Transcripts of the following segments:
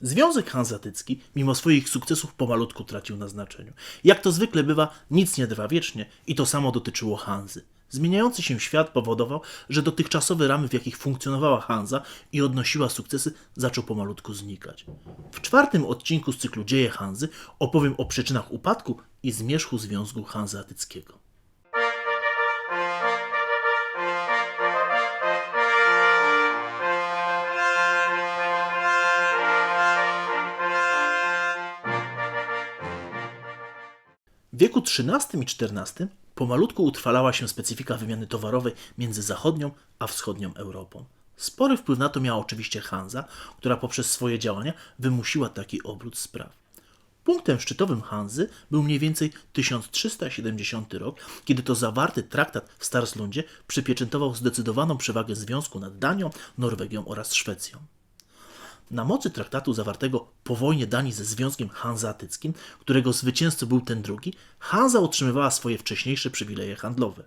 Związek hanzatycki, mimo swoich sukcesów, pomalutku tracił na znaczeniu. Jak to zwykle bywa, nic nie trwa wiecznie i to samo dotyczyło Hanzy. Zmieniający się świat powodował, że dotychczasowe ramy, w jakich funkcjonowała Hanza i odnosiła sukcesy, zaczął pomalutku znikać. W czwartym odcinku z cyklu Dzieje Hanzy opowiem o przyczynach upadku i zmierzchu Związku Hanzeatyckiego. W wieku XIII i XIV pomalutku utrwalała się specyfika wymiany towarowej między zachodnią a wschodnią Europą. Spory wpływ na to miała oczywiście Hanza, która poprzez swoje działania wymusiła taki obrót spraw. Punktem szczytowym Hanzy był mniej więcej 1370 rok, kiedy to zawarty traktat w Starslundzie przypieczętował zdecydowaną przewagę związku nad Danią, Norwegią oraz Szwecją. Na mocy traktatu zawartego po wojnie Danii ze Związkiem Hanzatyckim, którego zwycięzcą był ten drugi, Hanza otrzymywała swoje wcześniejsze przywileje handlowe.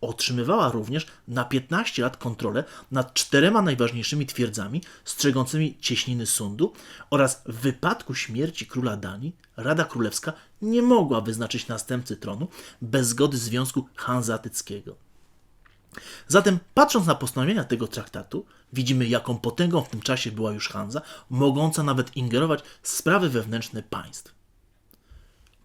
Otrzymywała również na 15 lat kontrolę nad czterema najważniejszymi twierdzami strzegącymi cieśniny Sundu oraz w wypadku śmierci króla Danii Rada Królewska nie mogła wyznaczyć następcy tronu bez zgody Związku Hanzatyckiego. Zatem, patrząc na postanowienia tego traktatu, widzimy, jaką potęgą w tym czasie była już Hanza, mogąca nawet ingerować w sprawy wewnętrzne państw.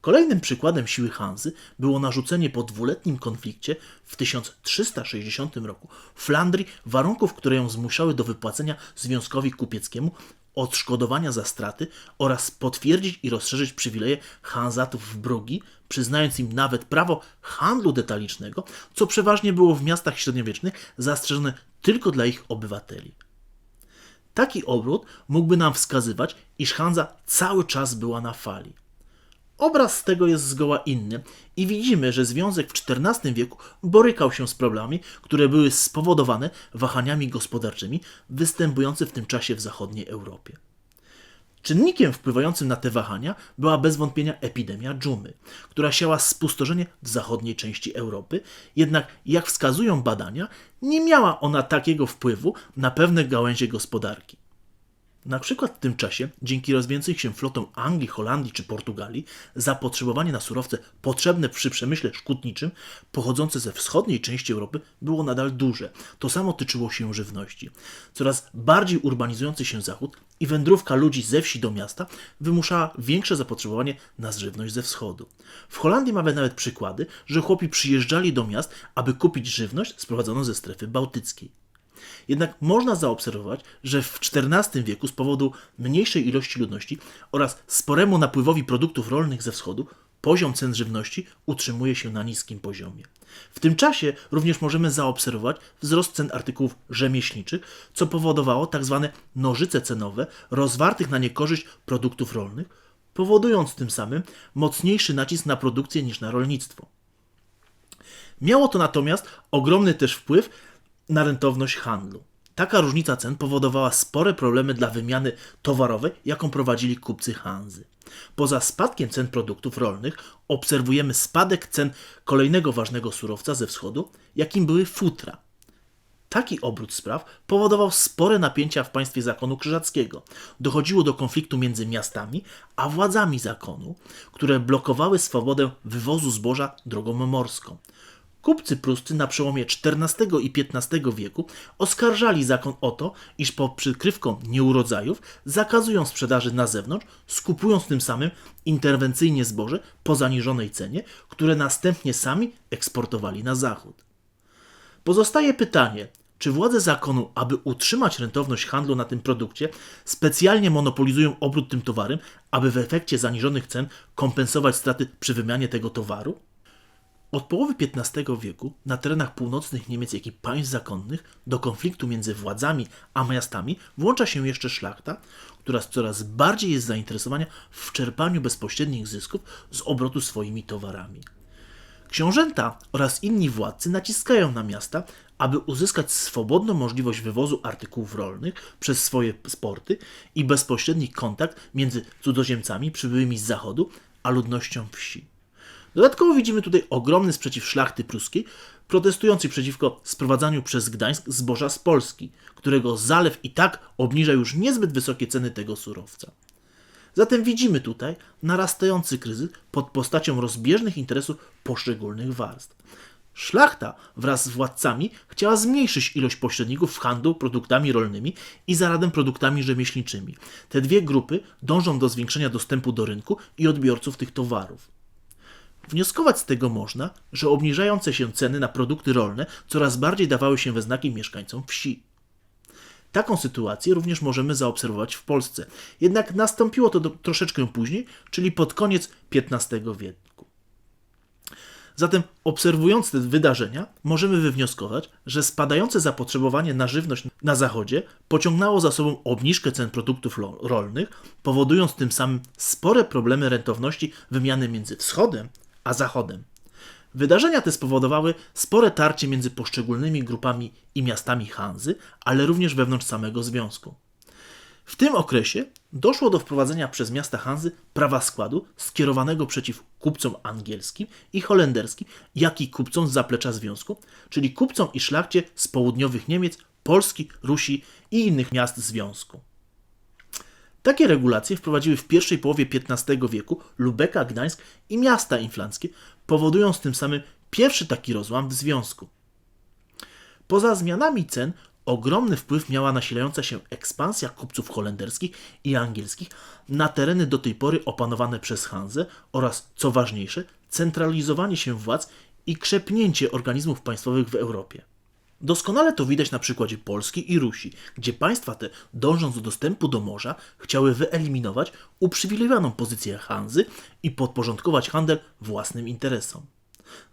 Kolejnym przykładem siły Hanzy było narzucenie po dwuletnim konflikcie w 1360 roku Flandrii warunków, które ją zmuszały do wypłacenia Związkowi Kupieckiemu odszkodowania za straty oraz potwierdzić i rozszerzyć przywileje Hanzatów w Brugi, przyznając im nawet prawo handlu detalicznego, co przeważnie było w miastach średniowiecznych zastrzeżone tylko dla ich obywateli. Taki obrót mógłby nam wskazywać, iż Hanza cały czas była na fali. Obraz tego jest zgoła inny i widzimy, że związek w XIV wieku borykał się z problemami, które były spowodowane wahaniami gospodarczymi występującymi w tym czasie w zachodniej Europie. Czynnikiem wpływającym na te wahania była bez wątpienia epidemia dżumy, która siała spustoszenie w zachodniej części Europy, jednak jak wskazują badania, nie miała ona takiego wpływu na pewne gałęzie gospodarki. Na przykład w tym czasie, dzięki rozwijającym się flotom Anglii, Holandii czy Portugalii, zapotrzebowanie na surowce potrzebne przy przemyśle szkutniczym, pochodzące ze wschodniej części Europy, było nadal duże. To samo tyczyło się żywności. Coraz bardziej urbanizujący się Zachód i wędrówka ludzi ze wsi do miasta wymuszała większe zapotrzebowanie na żywność ze wschodu. W Holandii mamy nawet przykłady, że chłopi przyjeżdżali do miast, aby kupić żywność sprowadzoną ze strefy bałtyckiej. Jednak można zaobserwować, że w XIV wieku z powodu mniejszej ilości ludności oraz sporemu napływowi produktów rolnych ze wschodu poziom cen żywności utrzymuje się na niskim poziomie. W tym czasie również możemy zaobserwować wzrost cen artykułów rzemieślniczych, co powodowało tzw. Tak nożyce cenowe rozwartych na niekorzyść produktów rolnych, powodując tym samym mocniejszy nacisk na produkcję niż na rolnictwo. Miało to natomiast ogromny też wpływ na rentowność handlu. Taka różnica cen powodowała spore problemy dla wymiany towarowej, jaką prowadzili kupcy Hanzy. Poza spadkiem cen produktów rolnych obserwujemy spadek cen kolejnego ważnego surowca ze wschodu, jakim były futra. Taki obrót spraw powodował spore napięcia w państwie zakonu krzyżackiego. Dochodziło do konfliktu między miastami a władzami zakonu, które blokowały swobodę wywozu zboża drogą morską. Kupcy pruscy na przełomie XIV i XV wieku oskarżali zakon o to, iż pod przykrywką nieurodzajów zakazują sprzedaży na zewnątrz, skupując tym samym interwencyjnie zboże po zaniżonej cenie, które następnie sami eksportowali na zachód. Pozostaje pytanie, czy władze zakonu, aby utrzymać rentowność handlu na tym produkcie, specjalnie monopolizują obrót tym towarem, aby w efekcie zaniżonych cen kompensować straty przy wymianie tego towaru? Od połowy XV wieku na terenach północnych Niemiec, jak i państw zakonnych do konfliktu między władzami a miastami włącza się jeszcze szlachta, która coraz bardziej jest zainteresowana w czerpaniu bezpośrednich zysków z obrotu swoimi towarami. Książęta oraz inni władcy naciskają na miasta, aby uzyskać swobodną możliwość wywozu artykułów rolnych przez swoje sporty i bezpośredni kontakt między cudzoziemcami przybyłymi z zachodu a ludnością wsi. Dodatkowo widzimy tutaj ogromny sprzeciw szlachty pruskiej, protestującej przeciwko sprowadzaniu przez Gdańsk zboża z Polski, którego zalew i tak obniża już niezbyt wysokie ceny tego surowca. Zatem widzimy tutaj narastający kryzys pod postacią rozbieżnych interesów poszczególnych warstw. Szlachta wraz z władcami chciała zmniejszyć ilość pośredników w handlu produktami rolnymi i zarazem produktami rzemieślniczymi. Te dwie grupy dążą do zwiększenia dostępu do rynku i odbiorców tych towarów. Wnioskować z tego można, że obniżające się ceny na produkty rolne coraz bardziej dawały się we znaki mieszkańcom wsi. Taką sytuację również możemy zaobserwować w Polsce. Jednak nastąpiło to do, troszeczkę później, czyli pod koniec XV wieku. Zatem obserwując te wydarzenia, możemy wywnioskować, że spadające zapotrzebowanie na żywność na Zachodzie pociągnęło za sobą obniżkę cen produktów rolnych, powodując tym samym spore problemy rentowności wymiany między Wschodem a Zachodem. Wydarzenia te spowodowały spore tarcie między poszczególnymi grupami i miastami Hanzy, ale również wewnątrz samego związku. W tym okresie doszło do wprowadzenia przez miasta Hanzy prawa składu skierowanego przeciw kupcom angielskim i holenderskim, jak i kupcom z zaplecza związku, czyli kupcom i szlachcie z południowych Niemiec, Polski, Rusi i innych miast związku. Takie regulacje wprowadziły w pierwszej połowie XV wieku Lubeka, Gdańsk i miasta inflanckie, powodując tym samym pierwszy taki rozłam w związku. Poza zmianami cen ogromny wpływ miała nasilająca się ekspansja kupców holenderskich i angielskich na tereny do tej pory opanowane przez Hanzę oraz, co ważniejsze, centralizowanie się władz i krzepnięcie organizmów państwowych w Europie. Doskonale to widać na przykładzie Polski i Rusi, gdzie państwa te, dążąc do dostępu do morza, chciały wyeliminować uprzywilejowaną pozycję Hanzy i podporządkować handel własnym interesom.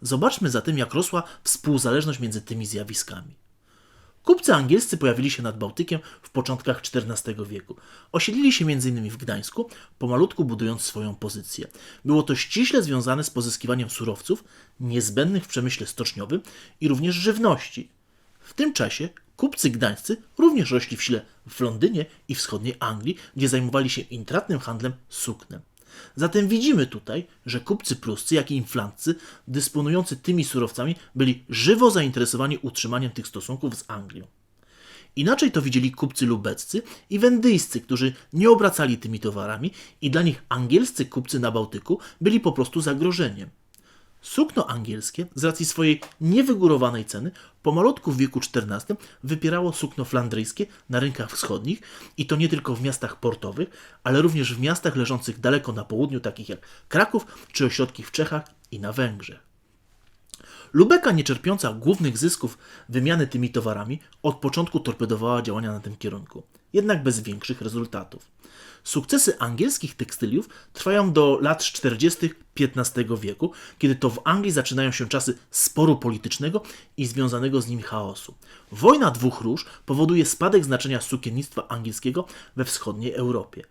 Zobaczmy zatem, jak rosła współzależność między tymi zjawiskami. Kupcy angielscy pojawili się nad Bałtykiem w początkach XIV wieku. Osiedlili się m.in. w Gdańsku, pomalutku budując swoją pozycję. Było to ściśle związane z pozyskiwaniem surowców niezbędnych w przemyśle stoczniowym i również żywności, w tym czasie kupcy gdańscy również rośli w sile w Londynie i wschodniej Anglii, gdzie zajmowali się intratnym handlem suknem. Zatem widzimy tutaj, że kupcy pruscy, jak i inflanccy, dysponujący tymi surowcami, byli żywo zainteresowani utrzymaniem tych stosunków z Anglią. Inaczej to widzieli kupcy lubeccy i wendyjscy, którzy nie obracali tymi towarami i dla nich angielscy kupcy na Bałtyku byli po prostu zagrożeniem. Sukno angielskie, z racji swojej niewygórowanej ceny, pomalutku w wieku XIV wypierało sukno flandryjskie na rynkach wschodnich i to nie tylko w miastach portowych, ale również w miastach leżących daleko na południu, takich jak Kraków czy ośrodki w Czechach i na Węgrzech. Lubeka, nie czerpiąca głównych zysków wymiany tymi towarami, od początku torpedowała działania na tym kierunku, jednak bez większych rezultatów. Sukcesy angielskich tekstyliów trwają do lat 40. XV wieku, kiedy to w Anglii zaczynają się czasy sporu politycznego i związanego z nim chaosu. Wojna dwóch róż powoduje spadek znaczenia sukiennictwa angielskiego we wschodniej Europie.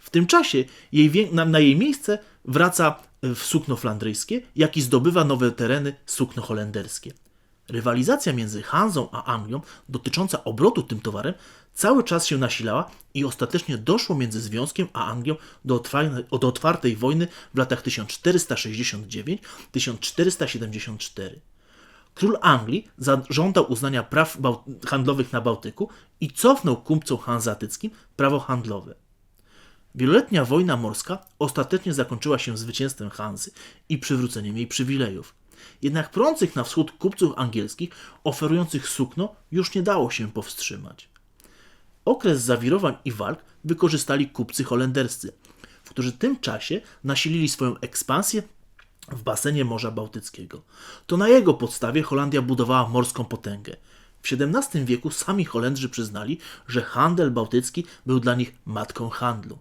W tym czasie jej, na, na jej miejsce wraca w sukno flandryjskie, jak i zdobywa nowe tereny sukno holenderskie. Rywalizacja między Hanzą a Anglią dotycząca obrotu tym towarem cały czas się nasilała i ostatecznie doszło między Związkiem a Anglią do, do otwartej wojny w latach 1469-1474. Król Anglii zażądał uznania praw handlowych na Bałtyku i cofnął kupcom hanzatyckim prawo handlowe. Wieloletnia wojna morska ostatecznie zakończyła się zwycięstwem Hanzy i przywróceniem jej przywilejów. Jednak prących na wschód kupców angielskich oferujących sukno już nie dało się powstrzymać. Okres zawirowań i walk wykorzystali kupcy holenderscy, którzy w tym czasie nasilili swoją ekspansję w basenie Morza Bałtyckiego. To na jego podstawie Holandia budowała morską potęgę. W XVII wieku sami Holendrzy przyznali, że handel bałtycki był dla nich matką handlu.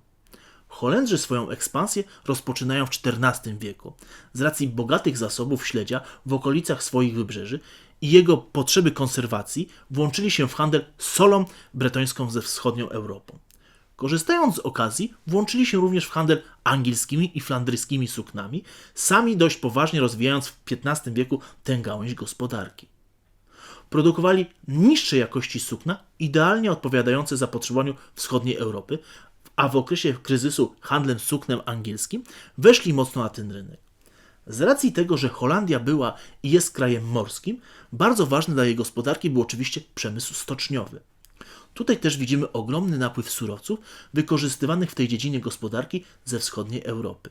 Holendrzy swoją ekspansję rozpoczynają w XIV wieku. Z racji bogatych zasobów śledzia w okolicach swoich wybrzeży i jego potrzeby konserwacji włączyli się w handel solą bretońską ze wschodnią Europą. Korzystając z okazji, włączyli się również w handel angielskimi i flandryskimi suknami, sami dość poważnie rozwijając w XV wieku tę gałęź gospodarki. Produkowali niższej jakości sukna, idealnie odpowiadające zapotrzebowaniu wschodniej Europy, a w okresie kryzysu handlem suknem angielskim weszli mocno na ten rynek. Z racji tego, że Holandia była i jest krajem morskim, bardzo ważny dla jej gospodarki był oczywiście przemysł stoczniowy. Tutaj też widzimy ogromny napływ surowców wykorzystywanych w tej dziedzinie gospodarki ze wschodniej Europy.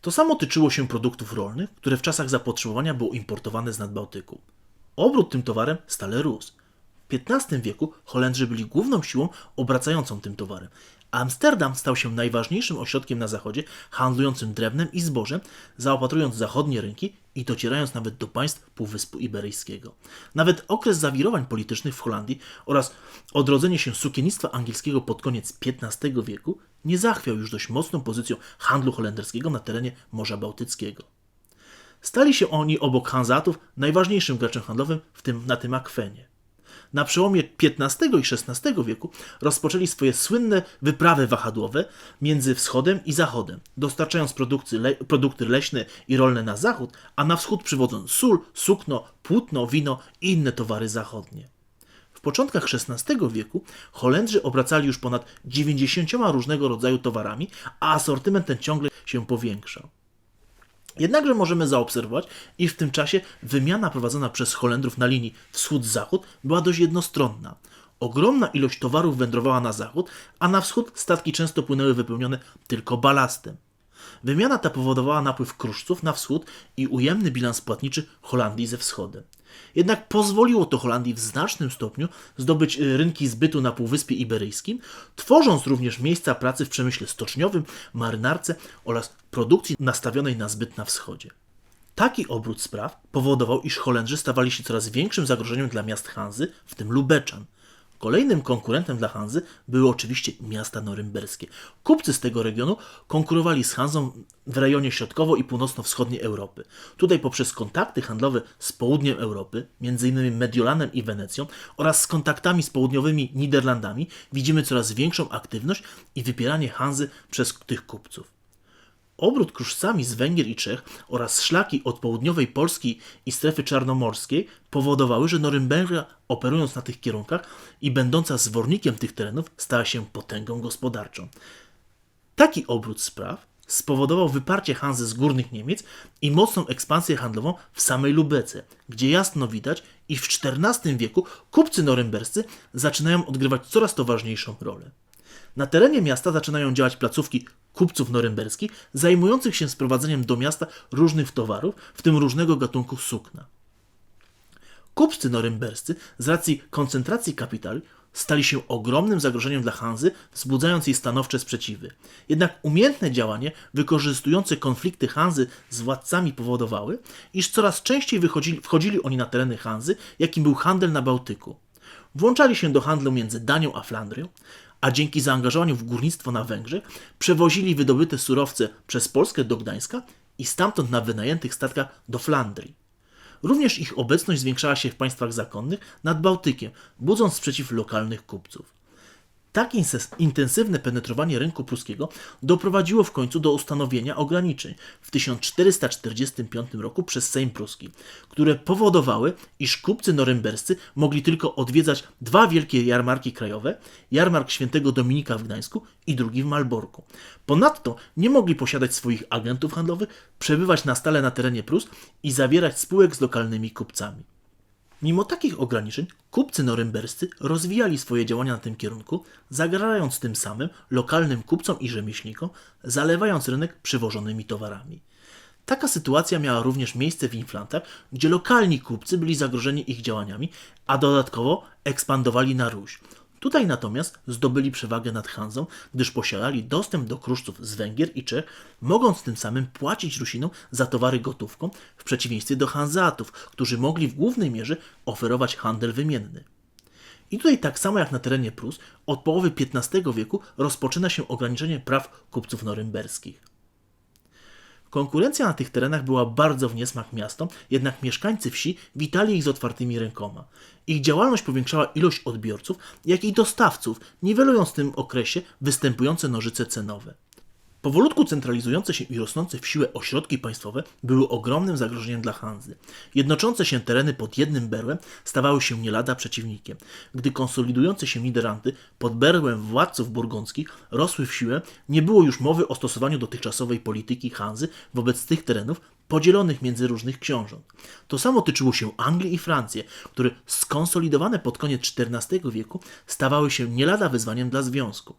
To samo tyczyło się produktów rolnych, które w czasach zapotrzebowania były importowane z Nadbałtyku. Obrót tym towarem stale rósł. XV wieku Holendrzy byli główną siłą obracającą tym towarem. Amsterdam stał się najważniejszym ośrodkiem na zachodzie, handlującym drewnem i zbożem, zaopatrując zachodnie rynki i docierając nawet do państw Półwyspu Iberyjskiego. Nawet okres zawirowań politycznych w Holandii oraz odrodzenie się sukiennictwa angielskiego pod koniec XV wieku nie zachwiał już dość mocną pozycją handlu holenderskiego na terenie Morza Bałtyckiego. Stali się oni obok Hanzatów najważniejszym graczem handlowym w tym, na tym akwenie. Na przełomie XV i XVI wieku rozpoczęli swoje słynne wyprawy wahadłowe między wschodem i zachodem, dostarczając produkty, le, produkty leśne i rolne na zachód, a na wschód przywodząc sól, sukno, płótno, wino i inne towary zachodnie. W początkach XVI wieku Holendrzy obracali już ponad 90 różnego rodzaju towarami, a asortyment ten ciągle się powiększał. Jednakże możemy zaobserwować, iż w tym czasie wymiana prowadzona przez Holendrów na linii wschód-zachód była dość jednostronna. Ogromna ilość towarów wędrowała na zachód, a na wschód statki często płynęły wypełnione tylko balastem. Wymiana ta powodowała napływ kruszców na wschód i ujemny bilans płatniczy Holandii ze wschodem. Jednak pozwoliło to Holandii w znacznym stopniu zdobyć y, rynki zbytu na Półwyspie Iberyjskim, tworząc również miejsca pracy w przemyśle stoczniowym, marynarce oraz produkcji nastawionej na zbyt na wschodzie. Taki obrót spraw powodował, iż Holendrzy stawali się coraz większym zagrożeniem dla miast Hanzy, w tym Lubeczan. Kolejnym konkurentem dla Hanzy były oczywiście miasta norymberskie. Kupcy z tego regionu konkurowali z Hanzą w rejonie środkowo- i północno-wschodniej Europy. Tutaj poprzez kontakty handlowe z południem Europy, m.in. Mediolanem i Wenecją, oraz z kontaktami z południowymi Niderlandami widzimy coraz większą aktywność i wypieranie Hanzy przez tych kupców. Obrót kruszcami z Węgier i Czech oraz szlaki od południowej Polski i strefy czarnomorskiej powodowały, że Norymberga, operując na tych kierunkach i będąca zwornikiem tych terenów, stała się potęgą gospodarczą. Taki obrót spraw spowodował wyparcie Hanzy z górnych Niemiec i mocną ekspansję handlową w samej Lubece, gdzie jasno widać, iż w XIV wieku kupcy norymberscy zaczynają odgrywać coraz to ważniejszą rolę. Na terenie miasta zaczynają działać placówki kupców norymberskich zajmujących się sprowadzeniem do miasta różnych towarów, w tym różnego gatunku sukna. Kupcy norymberscy z racji koncentracji kapitału stali się ogromnym zagrożeniem dla Hanzy, wzbudzając jej stanowcze sprzeciwy. Jednak umiejętne działanie wykorzystujące konflikty Hanzy z władcami powodowały, iż coraz częściej wychodzili, wchodzili oni na tereny Hanzy, jakim był handel na Bałtyku. Włączali się do handlu między Danią a Flandrią, a dzięki zaangażowaniu w górnictwo na Węgrzech przewozili wydobyte surowce przez Polskę do Gdańska i stamtąd na wynajętych statkach do Flandrii. Również ich obecność zwiększała się w państwach zakonnych nad Bałtykiem, budząc sprzeciw lokalnych kupców. Tak intensywne penetrowanie rynku pruskiego doprowadziło w końcu do ustanowienia ograniczeń w 1445 roku przez Sejm Pruski, które powodowały, iż kupcy norymberscy mogli tylko odwiedzać dwa wielkie jarmarki krajowe, jarmark świętego Dominika w Gdańsku i drugi w Malborku. Ponadto nie mogli posiadać swoich agentów handlowych, przebywać na stale na terenie Prus i zawierać spółek z lokalnymi kupcami. Mimo takich ograniczeń, kupcy norymberscy rozwijali swoje działania na tym kierunku, zagrażając tym samym lokalnym kupcom i rzemieślnikom, zalewając rynek przywożonymi towarami. Taka sytuacja miała również miejsce w Inflantach, gdzie lokalni kupcy byli zagrożeni ich działaniami, a dodatkowo ekspandowali na Ruś. Tutaj natomiast zdobyli przewagę nad Hanzą, gdyż posiadali dostęp do kruszców z Węgier i Czech, mogąc tym samym płacić Rusinom za towary gotówką, w przeciwieństwie do Hanzeatów, którzy mogli w głównej mierze oferować handel wymienny. I tutaj tak samo jak na terenie Prus, od połowy XV wieku rozpoczyna się ograniczenie praw kupców norymberskich. Konkurencja na tych terenach była bardzo w niesmak miastom, jednak mieszkańcy wsi witali ich z otwartymi rękoma. Ich działalność powiększała ilość odbiorców, jak i dostawców, niwelując w tym okresie występujące nożyce cenowe. Powolutku centralizujące się i rosnące w siłę ośrodki państwowe były ogromnym zagrożeniem dla Hanzy. Jednoczące się tereny pod jednym berłem stawały się nie lada przeciwnikiem. Gdy konsolidujące się Niderlandy pod berłem władców burgondzkich rosły w siłę, nie było już mowy o stosowaniu dotychczasowej polityki Hanzy wobec tych terenów, podzielonych między różnych książąt. To samo tyczyło się Anglii i Francji, które skonsolidowane pod koniec XIV wieku stawały się nie lada wyzwaniem dla związku.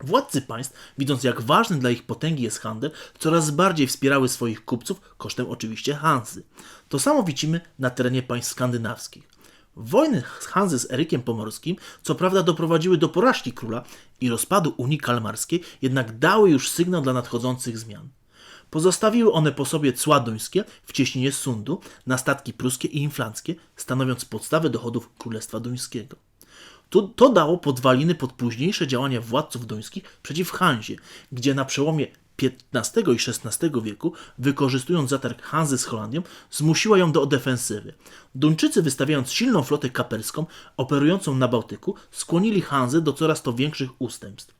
Władcy państw, widząc jak ważny dla ich potęgi jest handel, coraz bardziej wspierały swoich kupców, kosztem oczywiście Hansy. To samo widzimy na terenie państw skandynawskich. Wojny Hanzy z Erykiem Pomorskim co prawda doprowadziły do porażki króla i rozpadu Unii Kalmarskiej, jednak dały już sygnał dla nadchodzących zmian. Pozostawiły one po sobie cła duńskie w cieśninie Sundu na statki pruskie i inflanckie, stanowiąc podstawę dochodów Królestwa Duńskiego. To, to dało podwaliny pod późniejsze działania władców duńskich przeciw Hanzie, gdzie na przełomie XV i XVI wieku, wykorzystując zatarg Hanzy z Holandią, zmusiła ją do defensywy. Duńczycy, wystawiając silną flotę kaperską operującą na Bałtyku, skłonili Hanzę do coraz to większych ustępstw.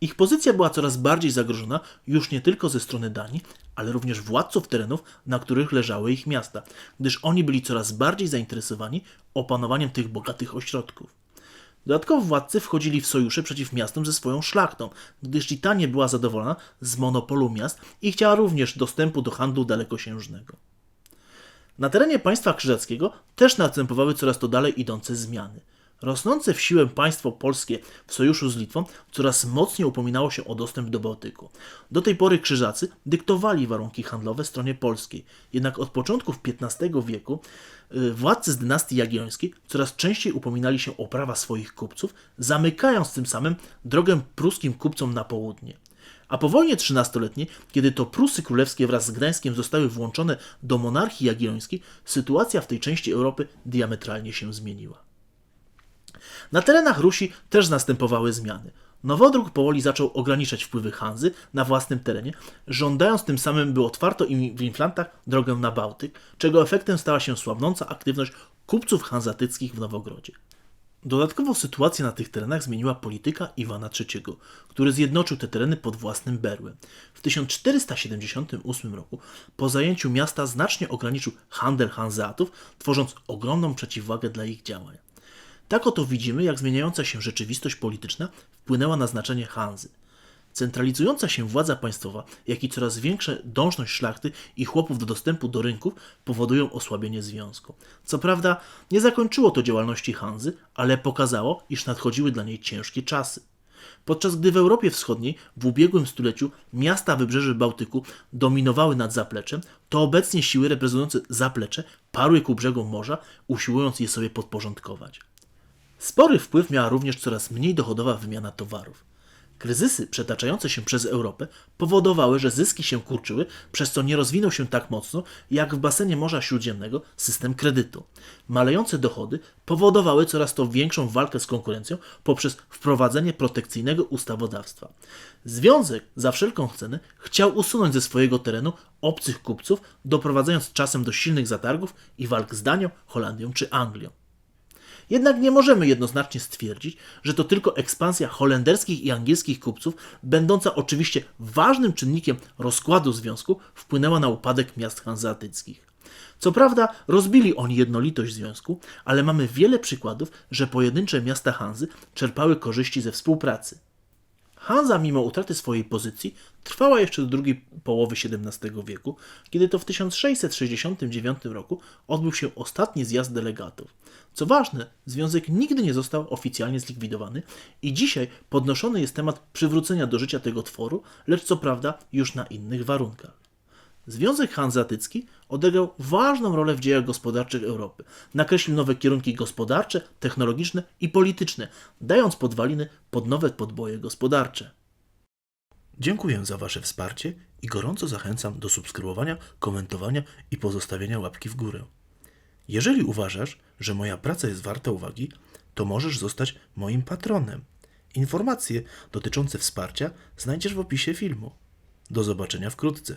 Ich pozycja była coraz bardziej zagrożona już nie tylko ze strony Danii, ale również władców terenów, na których leżały ich miasta, gdyż oni byli coraz bardziej zainteresowani opanowaniem tych bogatych ośrodków. Dodatkowo władcy wchodzili w sojusze przeciw miastom ze swoją szlachtą, gdyż i ta nie była zadowolona z monopolu miast i chciała również dostępu do handlu dalekosiężnego. Na terenie państwa krzyżackiego też następowały coraz to dalej idące zmiany. Rosnące w siłę państwo polskie w sojuszu z Litwą coraz mocniej upominało się o dostęp do Bałtyku. Do tej pory krzyżacy dyktowali warunki handlowe stronie polskiej, jednak od początków XV wieku y, władcy z dynastii jagiellońskiej coraz częściej upominali się o prawa swoich kupców, zamykając tym samym drogę pruskim kupcom na południe. A po wojnie trzynastoletniej, kiedy to Prusy Królewskie wraz z Gdańskiem zostały włączone do monarchii jagiellońskiej, sytuacja w tej części Europy diametralnie się zmieniła. Na terenach Rusi też następowały zmiany. Nowodróg powoli zaczął ograniczać wpływy Hanzy na własnym terenie, żądając tym samym, by otwarto im w Inflantach drogę na Bałtyk, czego efektem stała się słabnąca aktywność kupców hanzatyckich w Nowogrodzie. Dodatkowo sytuację na tych terenach zmieniła polityka Iwana III, który zjednoczył te tereny pod własnym berłem. W 1478 roku po zajęciu miasta znacznie ograniczył handel Hanzeatów, tworząc ogromną przeciwwagę dla ich działań. Tak oto widzimy, jak zmieniająca się rzeczywistość polityczna wpłynęła na znaczenie Hanzy. Centralizująca się władza państwowa, jak i coraz większa dążność szlachty i chłopów do dostępu do rynków powodują osłabienie związku. Co prawda, nie zakończyło to działalności Hanzy, ale pokazało, iż nadchodziły dla niej ciężkie czasy. Podczas gdy w Europie Wschodniej w ubiegłym stuleciu miasta wybrzeży Bałtyku dominowały nad zapleczem, to obecnie siły reprezentujące zaplecze parły ku brzegom morza, usiłując je sobie podporządkować. Spory wpływ miała również coraz mniej dochodowa wymiana towarów. Kryzysy przetaczające się przez Europę powodowały, że zyski się kurczyły, przez co nie rozwinął się tak mocno jak w basenie Morza Śródziemnego system kredytu. Malejące dochody powodowały coraz to większą walkę z konkurencją poprzez wprowadzenie protekcyjnego ustawodawstwa. Związek za wszelką cenę chciał usunąć ze swojego terenu obcych kupców, doprowadzając czasem do silnych zatargów i walk z Danią, Holandią czy Anglią. Jednak nie możemy jednoznacznie stwierdzić, że to tylko ekspansja holenderskich i angielskich kupców, będąca oczywiście ważnym czynnikiem rozkładu związku, wpłynęła na upadek miast hanzeatyckich. Co prawda rozbili oni jednolitość związku, ale mamy wiele przykładów, że pojedyncze miasta Hanzy czerpały korzyści ze współpracy. Hanza, mimo utraty swojej pozycji, trwała jeszcze do drugiej połowy XVII wieku, kiedy to w 1669 roku odbył się ostatni zjazd delegatów. Co ważne, związek nigdy nie został oficjalnie zlikwidowany i dzisiaj podnoszony jest temat przywrócenia do życia tego tworu, lecz co prawda już na innych warunkach. Związek Hanzeatycki odegrał ważną rolę w dziejach gospodarczych Europy. Nakreślił nowe kierunki gospodarcze, technologiczne i polityczne, dając podwaliny pod nowe podboje gospodarcze. Dziękuję za Wasze wsparcie i gorąco zachęcam do subskrybowania, komentowania i pozostawienia łapki w górę. Jeżeli uważasz, że moja praca jest warta uwagi, to możesz zostać moim patronem. Informacje dotyczące wsparcia znajdziesz w opisie filmu. Do zobaczenia wkrótce.